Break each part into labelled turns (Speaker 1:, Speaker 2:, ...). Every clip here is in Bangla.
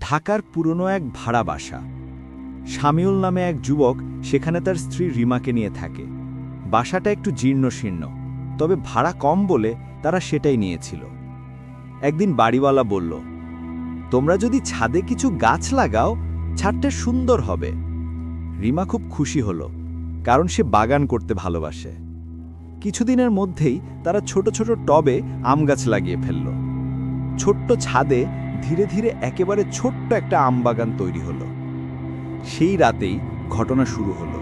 Speaker 1: ঢাকার পুরনো এক ভাড়া বাসা। শামিউল নামে এক যুবক সেখানে তার স্ত্রী রিমাকে নিয়ে থাকে। বাসাটা একটু জীর্ণশীর্ণ, তবে ভাড়া কম বলে তারা সেটাই নিয়েছিল। একদিন বাড়িওয়ালা বলল, তোমরা যদি ছাদে কিছু গাছ লাগাও, ছাদটা সুন্দর হবে। রিমা খুব খুশি হল, কারণ সে বাগান করতে ভালোবাসে। কিছুদিনের মধ্যেই তারা ছোট ছোট টবে আম গাছ লাগিয়ে ফেলল। ছোট্ট ছাদে ধীরে ধীরে একেবারে ছোট্ট একটা আম বাগান তৈরি হলো। সেই রাতেই ঘটনা শুরু হলো।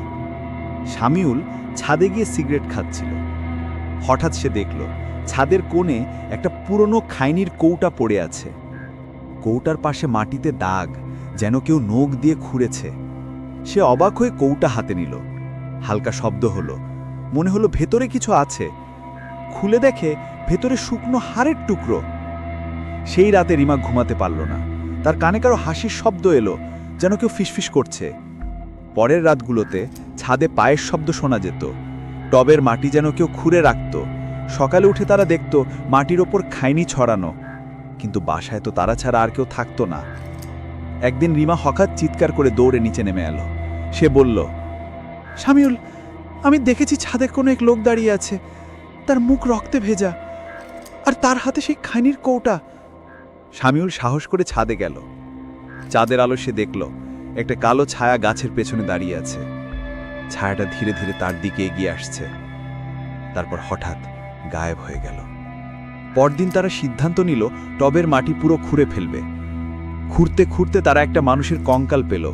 Speaker 1: শামিউল ছাদে গিয়ে সিগারেট খাচ্ছিল। হঠাৎ সে দেখল, ছাদের কোণে একটা পুরনো খাইনির কৌটা পড়ে আছে। কৌটার পাশে মাটিতে দাগ, যেন কেউ নখ দিয়ে খুঁড়েছে। সে অবাক হয়ে কৌটা হাতে নিল। হালকা শব্দ হলো। মনে হলো ভেতরে কিছু আছে। খুলে দেখে ভেতরে শুকনো হাড়ের টুকরো। সেই রাতে রিমা ঘুমাতে পারল না। তার কানে কারও হাসির শব্দ এলো, যেন কেউ ফিসফিস করছে। পরের রাতগুলোতে ছাদে পায়ের শব্দ শোনা যেত। টবের মাটি যেন কেউ খুঁড়ে রাখত। সকালে উঠে তারা দেখত, মাটির ওপর খাইনি ছড়ানো। কিন্তু বাসায় তো তারা ছাড়া আর কেউ থাকতো না। একদিন রিমা হঠাৎ চিৎকার করে দৌড়ে নিচে নেমে এলো। সে বলল, শামিউল, আমি দেখেছি ছাদে কোনো এক লোক দাঁড়িয়ে আছে। তার মুখ রক্তে ভেজা। আর তার হাতে সেই খাইনির কৌটা। শামিউল সাহস করে ছাদে গেল। চাঁদের আলো সে দেখল, একটা কালো ছায়া গাছের পেছনে দাঁড়িয়ে আছে। ছায়াটা ধীরে ধীরে তার দিকে এগিয়ে আসছে। তারপর হঠাৎ গায়েব হয়ে গেল। পরদিন তারা সিদ্ধান্ত নিল, টবের মাটি পুরো খুঁড়ে ফেলবে। খুঁড়তে খুঁড়তে তারা একটা মানুষের কঙ্কাল পেল।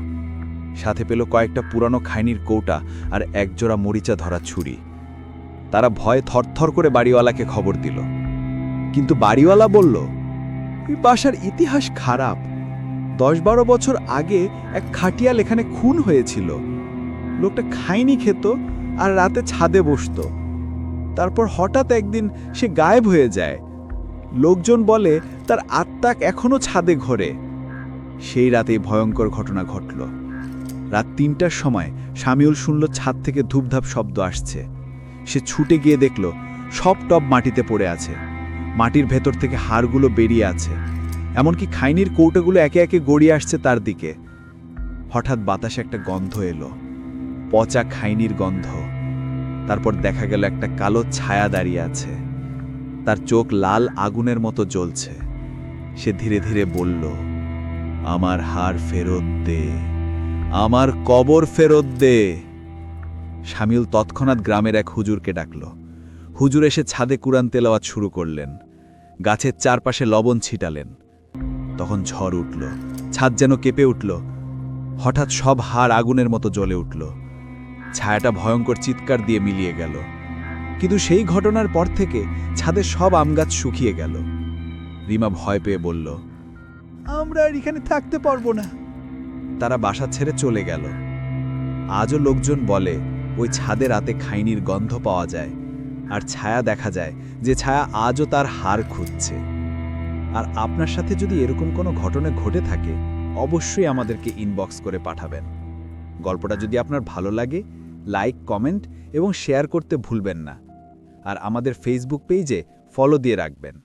Speaker 1: সাথে পেল কয়েকটা পুরানো খাইনির কৌটা আর একজোড়া মরিচা ধরা ছুরি। তারা ভয়ে থরথর করে বাড়িওয়ালাকে খবর দিল। কিন্তু বাড়িওয়ালা বলল "এই বাসার ইতিহাস খারাপ। দশ বারো বছর আগে এক খাটিয়াল এখানে খুন হয়েছিল। লোকটা খাইনি খেত আর রাতে ছাদে বসতো। তারপর হঠাৎ একদিন সে গায়েব হয়ে যায়। লোকজন বলে, তার আত্মাক এখনও ছাদে ঘোরে। সেই রাতেই ভয়ঙ্কর ঘটনা ঘটল। রাত তিনটার সময় শামিউল শুনল ছাদ থেকে ধূপধাপ শব্দ আসছে। সে ছুটে গিয়ে দেখল, সব টব মাটিতে পড়ে আছে। মাটির ভেতর থেকে হাড়গুলো বেরিয়ে আছে। এমনকি খাইনির কৌটাগুলো একে একে গড়িয়ে আসছে তার দিকে। হঠাৎ বাতাসে একটা গন্ধ এলো। পচা খাইনির গন্ধ। তারপর দেখা গেল একটা কালো ছায়া দাঁড়িয়ে আছে। তার চোখ লাল আগুনের মতো জ্বলছে। সে ধীরে ধীরে বলল, আমার হার ফেরত দে। আমার কবর ফেরত দে। শামিল তৎক্ষণাৎ গ্রামের এক হুজুরকে ডাকল। হুজুর এসে ছাদে কুরআন তেলাওয়াত শুরু করলেন। গাছের চারপাশে লবণ ছিটালেন। তখন ঝড় উঠল ছাদ যেন কেঁপে উঠল। হঠাৎ সব হাড় আগুনের মতো জ্বলে উঠল। ছায়াটা ভয়ঙ্কর চিৎকার দিয়ে মিলিয়ে গেল। কিন্তু সেই ঘটনার পর থেকে ছাদের সব আম গাছ শুকিয়ে গেল। রিমা ভয় পেয়ে বলল আমরা আর এখানে থাকতে পারব না। তারা বাসা ছেড়ে চলে গেল। আজও লোকজন বলে ওই ছাদে রাতে খাইনির গন্ধ পাওয়া যায়। আর ছায়া দেখা যায় যে ছায়া আজও তার হার খুঁজছে। আর আপনার সাথে যদি এরকম কোনো ঘটনা ঘটে থাকে, অবশ্যই আমাদেরকে ইনবক্স করে পাঠাবেন। গল্পটা যদি আপনার ভালো লাগে লাইক কমেন্ট এবং শেয়ার করতে ভুলবেন না। আর আমাদের ফেসবুক পেজে ফলো দিয়ে রাখবেন।